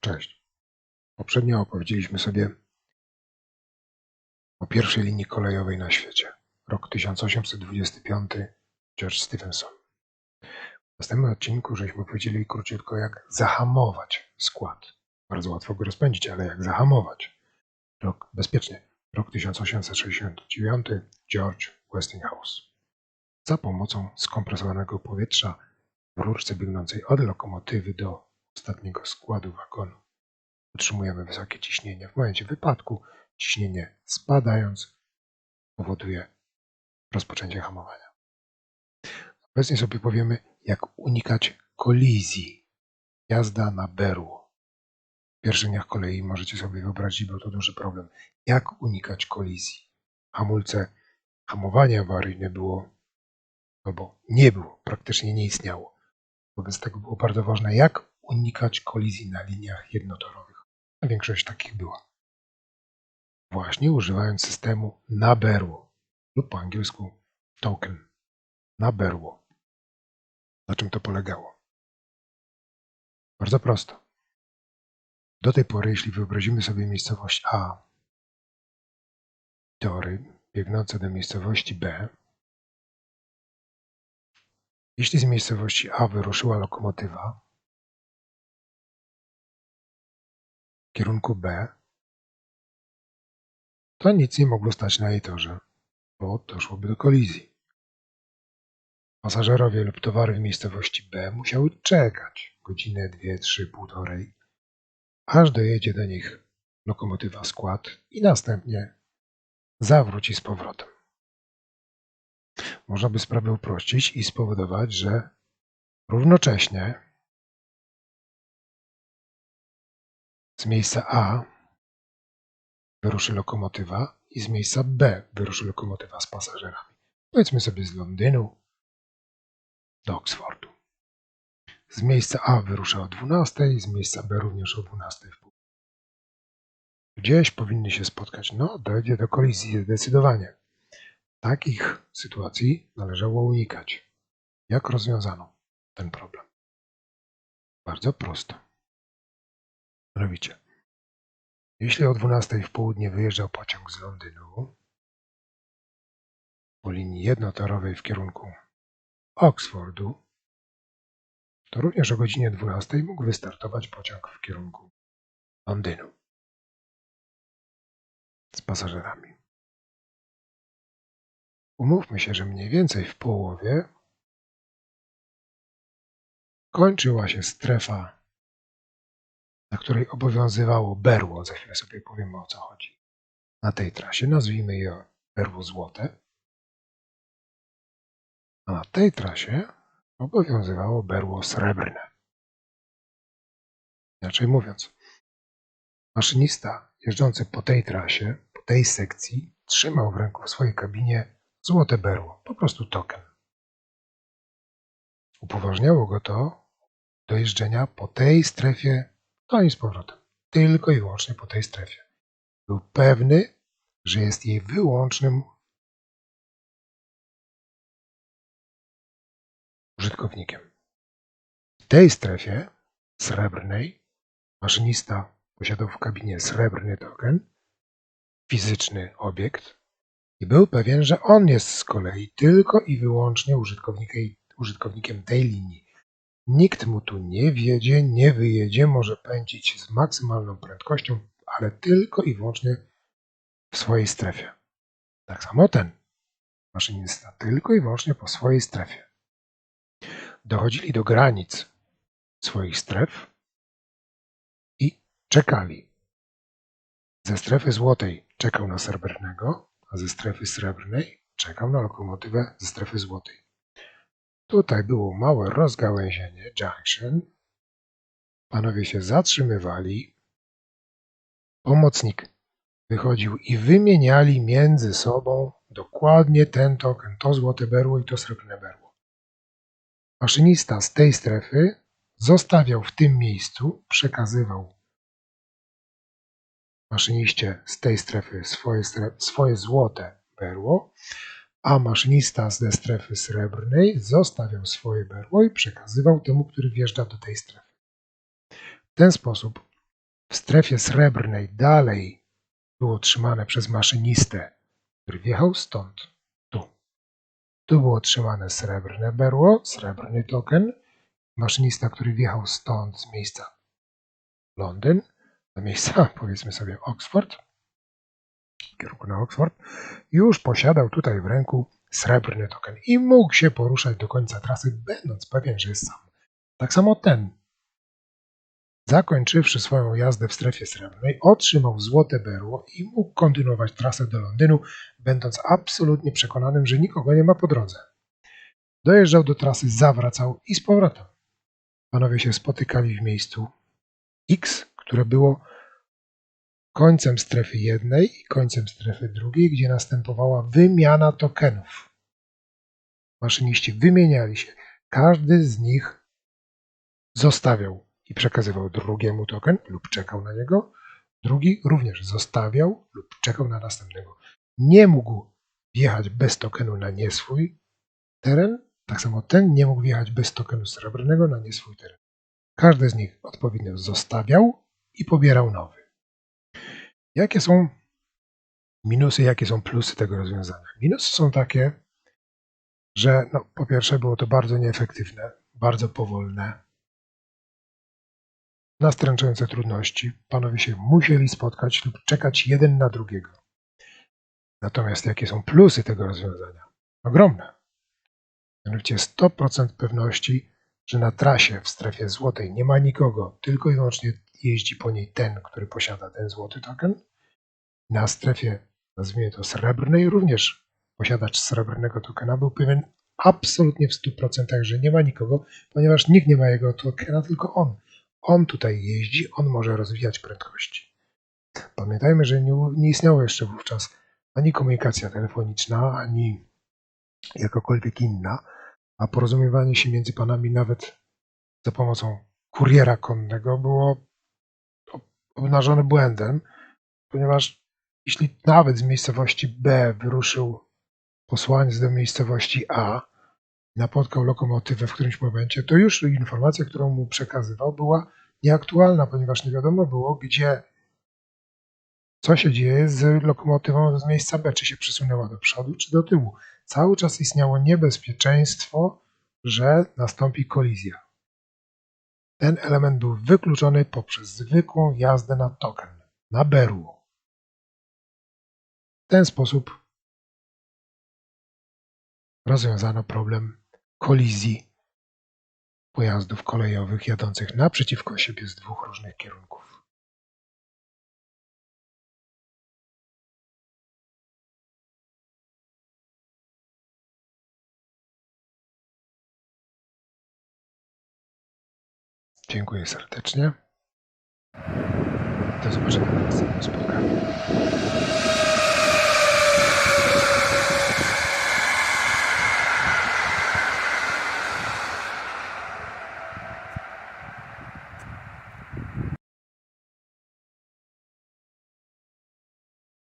Cześć. Poprzednio opowiedzieliśmy sobie o pierwszej linii kolejowej na świecie. Rok 1825. George Stephenson. W następnym odcinku żeśmy powiedzieli króciutko, jak zahamować skład. Bardzo łatwo go rozpędzić, ale jak zahamować. Rok bezpiecznie. Rok 1869. George Westinghouse. Za pomocą skompresowanego powietrza w rurce biegnącej od lokomotywy do ostatniego składu wagonu. Utrzymujemy wysokie ciśnienie. W momencie wypadku ciśnienie spadając powoduje rozpoczęcie hamowania. Obecnie sobie powiemy, jak unikać kolizji. Jazda na berło. W pierwszych dniach kolei możecie sobie wyobrazić, był to duży problem. Jak unikać kolizji? Hamulce, hamowanie awaryjne było, albo nie było, praktycznie nie istniało. Wobec tego było bardzo ważne, jak unikać kolizji na liniach jednotorowych. A większość takich była. Właśnie używając systemu na berło lub po angielsku token na berło. Na czym to polegało? Bardzo prosto. Do tej pory, jeśli wyobrazimy sobie miejscowość A, tory biegnące do miejscowości B, jeśli z miejscowości A wyruszyła lokomotywa kierunku B, to nic nie mogło stać na jej torze, bo doszłoby do kolizji. Pasażerowie lub towary w miejscowości B musiały czekać godzinę, dwie, trzy, półtorej, aż dojedzie do nich lokomotywa skład i następnie zawróci z powrotem. Można by sprawę uprościć i spowodować, że równocześnie z miejsca A wyruszy lokomotywa i z miejsca B wyruszy lokomotywa z pasażerami. Powiedzmy sobie z Londynu do Oksfordu. Z miejsca A wyrusza o 12 i z miejsca B również o 12 w pół. Gdzieś powinny się spotkać. No, dojdzie do kolizji zdecydowanie. Takich sytuacji należało unikać. Jak rozwiązano ten problem? Bardzo prosto. Robicie. Jeśli o 12 w południe wyjeżdżał pociąg z Londynu po linii jednotorowej w kierunku Oxfordu, to również o godzinie 12 mógł wystartować pociąg w kierunku Londynu z pasażerami. Umówmy się, że mniej więcej w połowie kończyła się strefa, na której obowiązywało berło. Za chwilę sobie powiemy o co chodzi. Na tej trasie nazwijmy je berło złote. A na tej trasie obowiązywało berło srebrne. Inaczej mówiąc, maszynista jeżdżący po tej trasie, po tej sekcji, trzymał w ręku w swojej kabinie Złote berło, po prostu token. Upoważniało go to do jeżdżenia po tej strefie, to i z powrotem. Tylko i wyłącznie po tej strefie. Był pewny, że jest jej wyłącznym użytkownikiem. W tej strefie srebrnej maszynista posiadał w kabinie srebrny token, fizyczny obiekt, i był pewien, że on jest z kolei tylko i wyłącznie użytkownikiem tej linii. Nikt mu tu nie wiedzie, nie wyjedzie, może pędzić z maksymalną prędkością, ale tylko i wyłącznie w swojej strefie. Tak samo ten maszynista, tylko i wyłącznie po swojej strefie. Dochodzili do granic swoich stref i czekali. Ze strefy złotej czekał na srebrnego, a ze strefy srebrnej czekał na lokomotywę ze strefy złotej. Tutaj było małe rozgałęzienie, junction. Panowie się zatrzymywali. Pomocnik wychodził i wymieniali między sobą dokładnie ten token, to złote berło i to srebrne berło. Maszynista z tej strefy zostawiał w tym miejscu, przekazywał maszyniście z tej strefy swoje, swoje złote berło, a maszynista ze strefy srebrnej zostawiał swoje berło i przekazywał temu, który wjeżdża do tej strefy. W ten sposób w strefie srebrnej dalej było trzymane przez maszynistę, który wjechał stąd, tu. Tu było trzymane srebrne berło, srebrny token. Maszynista, który wjechał stąd z miejsca Londyn, do miejsca powiedzmy sobie Oxford, kierunku na Oxford, już posiadał tutaj w ręku srebrny token i mógł się poruszać do końca trasy, będąc pewien, że jest sam. Tak samo ten, zakończywszy swoją jazdę w strefie srebrnej, otrzymał złote berło i mógł kontynuować trasę do Londynu, będąc absolutnie przekonanym, że nikogo nie ma po drodze. Dojeżdżał do trasy, zawracał i z powrotem. Panowie się spotykali w miejscu X, które było końcem strefy jednej i końcem strefy drugiej, gdzie następowała wymiana tokenów. Maszyniści wymieniali się. Każdy z nich zostawiał i przekazywał drugiemu token lub czekał na niego. Drugi również zostawiał lub czekał na następnego. Nie mógł wjechać bez tokenu na nie swój teren, tak samo ten nie mógł wjechać bez tokenu srebrnego na nie swój teren. Każdy z nich odpowiednio zostawiał i pobierał nowy. Jakie są minusy, jakie są plusy tego rozwiązania? Minusy są takie, że no, po pierwsze było to bardzo nieefektywne, bardzo powolne, nastręczające trudności. Panowie się musieli spotkać lub czekać jeden na drugiego. Natomiast jakie są plusy tego rozwiązania? Ogromne. Mianowicie 100% pewności, że na trasie w strefie złotej nie ma nikogo, tylko i wyłącznie jeździ po niej ten, który posiada ten złoty token. Na strefie, nazwijmy to srebrnej, również posiadacz srebrnego tokena był pewien absolutnie w 100%, że nie ma nikogo, ponieważ nikt nie ma jego tokena, tylko on. On tutaj jeździ, on może rozwijać prędkości. Pamiętajmy, że nie, nie istniało jeszcze wówczas ani komunikacja telefoniczna, ani jakakolwiek inna, a porozumiewanie się między panami nawet za pomocą kuriera konnego było obnażone błędem, ponieważ jeśli nawet z miejscowości B wyruszył posłaniec do miejscowości A, napotkał lokomotywę w którymś momencie, to już informacja, którą mu przekazywał, była nieaktualna, ponieważ nie wiadomo było, gdzie, co się dzieje z lokomotywą z miejsca B, czy się przesunęła do przodu, czy do tyłu. Cały czas istniało niebezpieczeństwo, że nastąpi kolizja. Ten element był wykluczony poprzez zwykłą jazdę na token, na berło. Ten sposób rozwiązano problem kolizji pojazdów kolejowych jadących naprzeciwko siebie z dwóch różnych kierunków. Dziękuję serdecznie. Do zobaczenia na następnym spotkaniu.